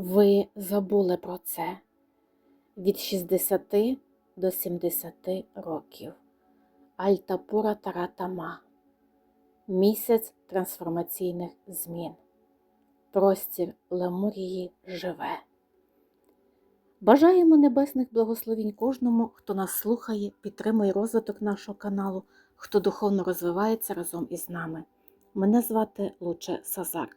Ви забули про це від 60 до 70 років. Альтапура Таратама. Місяць трансформаційних змін. Простір Лемурії живе. Бажаємо небесних благословінь кожному, хто нас слухає, підтримує розвиток нашого каналу, хто духовно розвивається разом із нами. Мене звати Луче Сазар.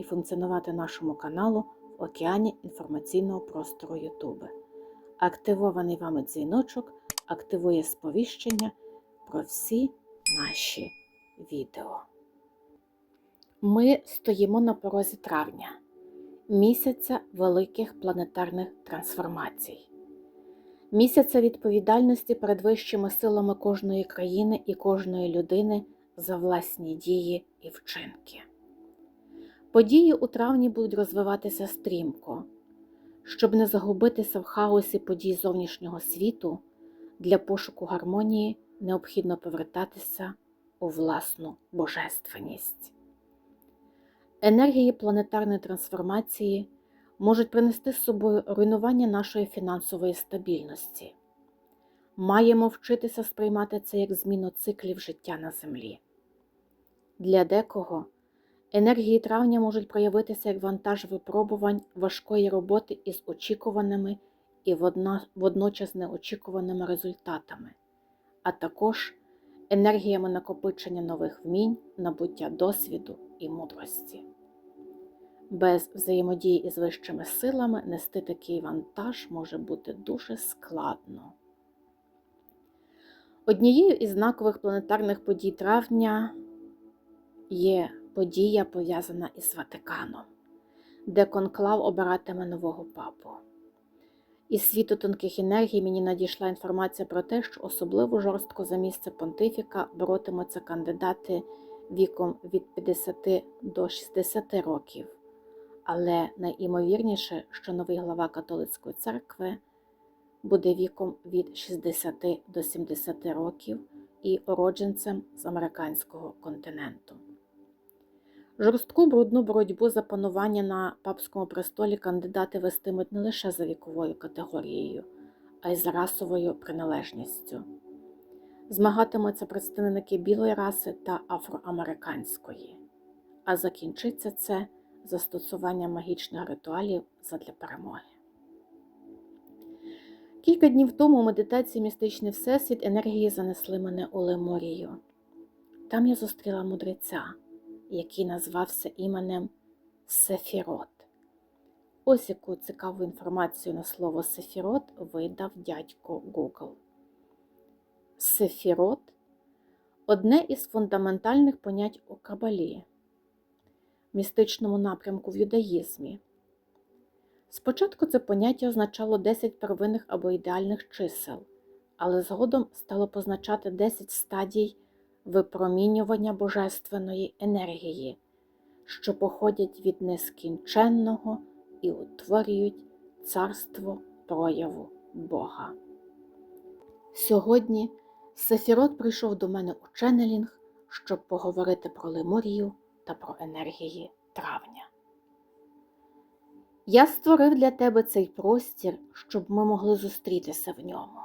і функціонувати нашому каналу в океані інформаційного простору Ютуби. Активований вами дзвіночок активує сповіщення про всі наші відео. Ми стоїмо на порозі травня, місяця великих планетарних трансформацій, місяця відповідальності перед вищими силами кожної країни і кожної людини за власні дії і вчинки. Події у травні будуть розвиватися стрімко. Щоб не загубитися в хаосі подій зовнішнього світу, для пошуку гармонії необхідно повертатися у власну божественність. Енергії планетарної трансформації можуть принести з собою руйнування нашої фінансової стабільності. Маємо вчитися сприймати це як зміну циклів життя на Землі. Для декого енергії травня можуть проявитися як вантаж випробувань важкої роботи із очікуваними і водночас неочікуваними результатами, а також енергіями накопичення нових вмінь, набуття досвіду і мудрості. Без взаємодії із вищими силами нести такий вантаж може бути дуже складно. Однією із знакових планетарних подій травня є подія, пов'язана із Ватиканом, де конклав обиратиме нового папу. Із світу тонких енергій мені надійшла інформація про те, що особливо жорстко за місце понтифіка боротимуться кандидати віком від 50 до 60 років, але найімовірніше, що новий глава католицької церкви буде віком від 60 до 70 років і уродженцем з американського континенту. Жорстку брудну боротьбу за панування на папському престолі кандидати вестимуть не лише за віковою категорією, а й за расовою приналежністю. Змагатимуться представники білої раси та афроамериканської, а закінчиться це застосуванням магічних ритуалів задля перемоги. Кілька днів тому у медитації Містичний Всесвіт енергії занесли мене у Леморію. Там я зустріла мудреця який назвався іменем Сефірот. Ось яку цікаву інформацію на слово Сефірот видав дядько Google. Сефірот одне із фундаментальних понять у Кабалі, містичному напрямку в юдаїзмі. Спочатку це поняття означало 10 первинних або ідеальних чисел, але згодом стало позначати 10 стадій випромінювання божественної енергії, що походять від нескінченного і утворюють царство прояву Бога. Сьогодні Сефірот прийшов до мене у Ченнелінг, щоб поговорити про Лемурію та про енергії травня. Я створив для тебе цей простір, щоб ми могли зустрітися в ньому.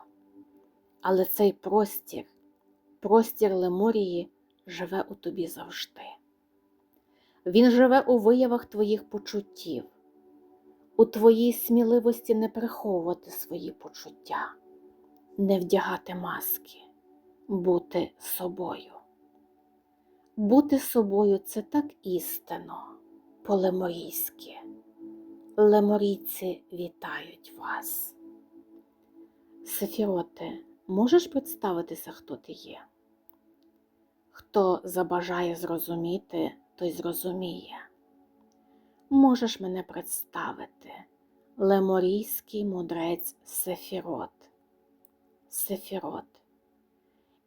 Але цей простір простір Леморії живе у тобі завжди. Він живе у виявах твоїх почуттів, у твоїй сміливості не приховувати свої почуття, не вдягати маски, бути собою. Бути собою це так істинно, по-леморійськи. Леморійці вітають вас. Сефіроте, можеш представитися, хто ти є? Хто забажає зрозуміти, той зрозуміє. можеш мене представити, леморійський мудрець Сефірот. Сефірот.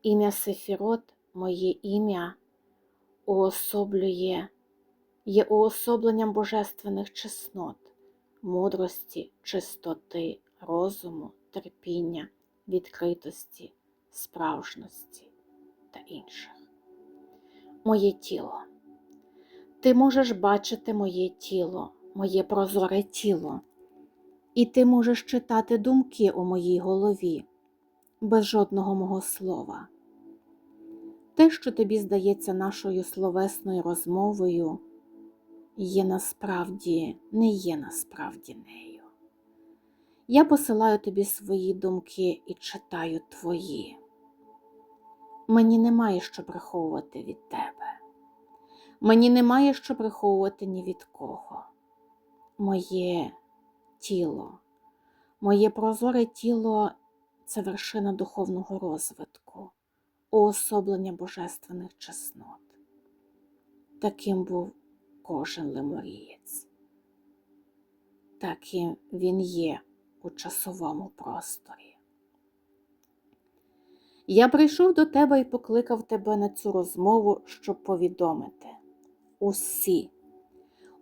Ім'я Сефірот, моє ім'я, уособлює, є уособленням божественних чеснот, мудрості, чистоти, розуму, терпіння, відкритості, справжності та інших. Моє тіло. Ти можеш бачити моє тіло, моє прозоре тіло, і ти можеш читати думки у моїй голові без жодного мого слова. Те, що тобі здається нашою словесною розмовою, є насправді не є насправді нею. Я посилаю тобі свої думки і читаю твої. Мені немає що приховувати від тебе. Мені немає що приховувати ні від кого. Моє тіло, моє прозоре тіло це вершина духовного розвитку, уособлення божественних чеснот. Таким був кожен леморієць. Таким він є у часовому просторі. Я прийшов до тебе і покликав тебе на цю розмову, щоб повідомити. Усі,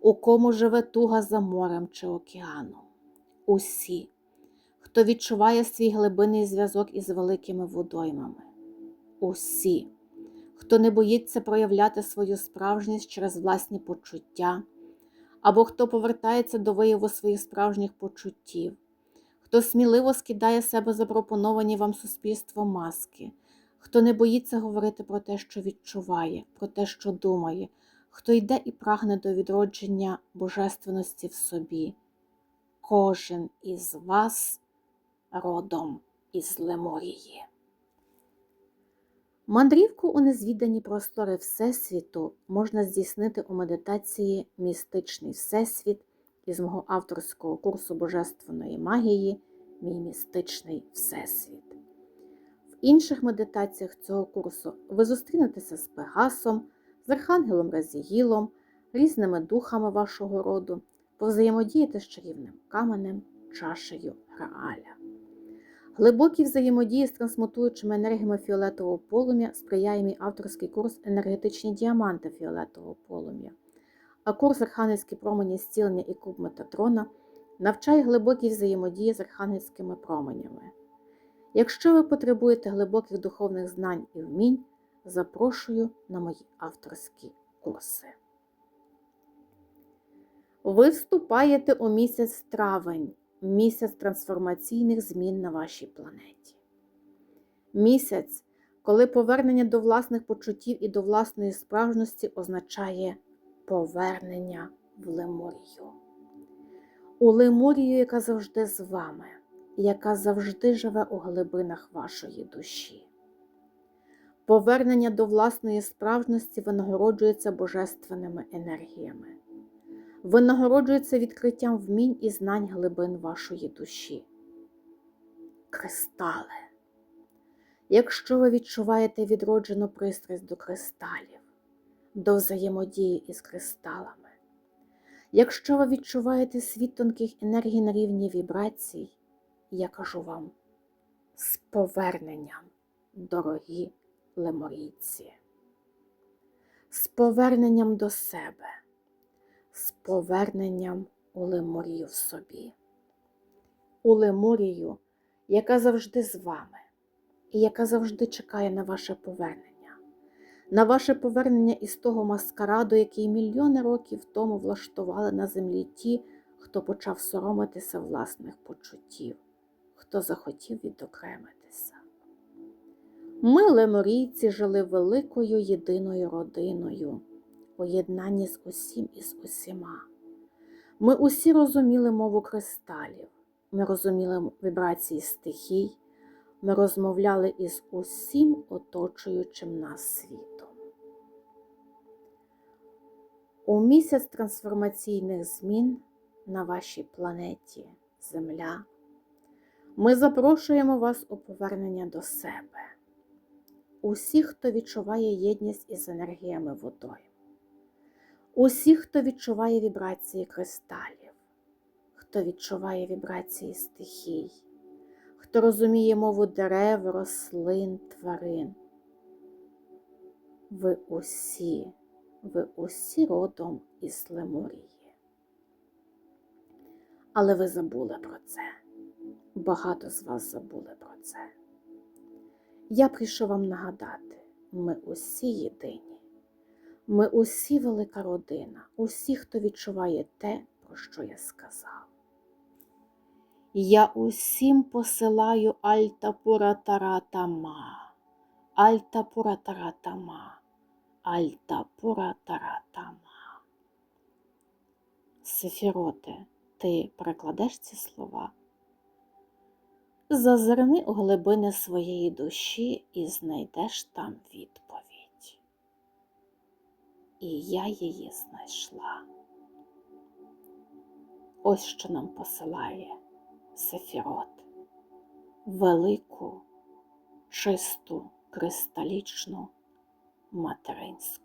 у кому живе туга за морем чи океаном, усі, хто відчуває свій глибинний зв'язок із великими водоймами, усі, хто не боїться проявляти свою справжність через власні почуття, або хто повертається до вияву своїх справжніх почуттів, хто сміливо скидає себе запропоновані вам суспільством маски, хто не боїться говорити про те, що відчуває, про те, що думає, хто йде і прагне до відродження божественності в собі. Кожен із вас родом із Леморії. Мандрівку у незвідані простори Всесвіту можна здійснити у медитації Містичний Всесвіт із мого авторського курсу Божественної магії Мій містичний Всесвіт. В інших медитаціях цього курсу ви зустрінетеся з Пегасом, з Архангелом Разігілом, різними духами вашого роду, повзаємодієте з чарівним каменем, чашею Грааля. Глибокі взаємодії з трансмутуючими енергіями фіолетового полум'я сприяє мій авторський курс Енергетичні діаманти фіолетового полум'я, а курс Архангельські промені зцілення і куб Метатрона навчає глибокій взаємодії з архангельськими променями. Якщо ви потребуєте глибоких духовних знань і вмінь, запрошую на мої авторські курси. Ви вступаєте у місяць травень, місяць трансформаційних змін на вашій планеті. Місяць, коли повернення до власних почуттів і до власної справжності означає повернення в Лемурію. У Лемурію, яка завжди з вами, яка завжди живе у глибинах вашої душі. Повернення до власної справжності винагороджується божественними енергіями, винагороджується відкриттям вмінь і знань глибин вашої душі. Кристали. Якщо ви відчуваєте відроджену пристрасть до кристалів, до взаємодії із кристалами, якщо ви відчуваєте світ тонких енергій на рівні вібрацій, я кажу вам з поверненням, дорогі леморійці, з поверненням до себе, з поверненням у Леморію в собі, у Леморію, яка завжди з вами і яка завжди чекає на ваше повернення, на ваше повернення із того маскараду, який мільйони років тому влаштували на землі ті, хто почав соромитися власних почуттів, хто захотів відокремитися. Ми, леморійці, жили великою єдиною родиною, поєднанні з усім і з усіма. Ми усі розуміли мову кристалів, ми розуміли вібрації стихій, ми розмовляли із усім оточуючим нас світом. У місяць трансформаційних змін на вашій планеті Земля. Ми запрошуємо вас у повернення до себе. Усіх, хто відчуває єдність із енергіями водою, Усі, хто відчуває вібрації кристалів, хто відчуває вібрації стихій, хто розуміє мову дерев, рослин, тварин. Ви усі, ви усі родом із Лемурії. Але ви забули про це. Багато з вас забули про це. Я прийшов вам нагадати, ми усі єдині. Ми усі велика родина, усі, хто відчуває те, про що я сказав. Я усім посилаю Альтапуратаратама, Альтапуратаратама, Альтапуратаратама. Сефіроте, ти перекладеш ці слова? Зазирни у глибини своєї душі і знайдеш там відповідь. І я її знайшла. Ось що нам посилає Сефірот, велику, чисту, кристалічну mutterings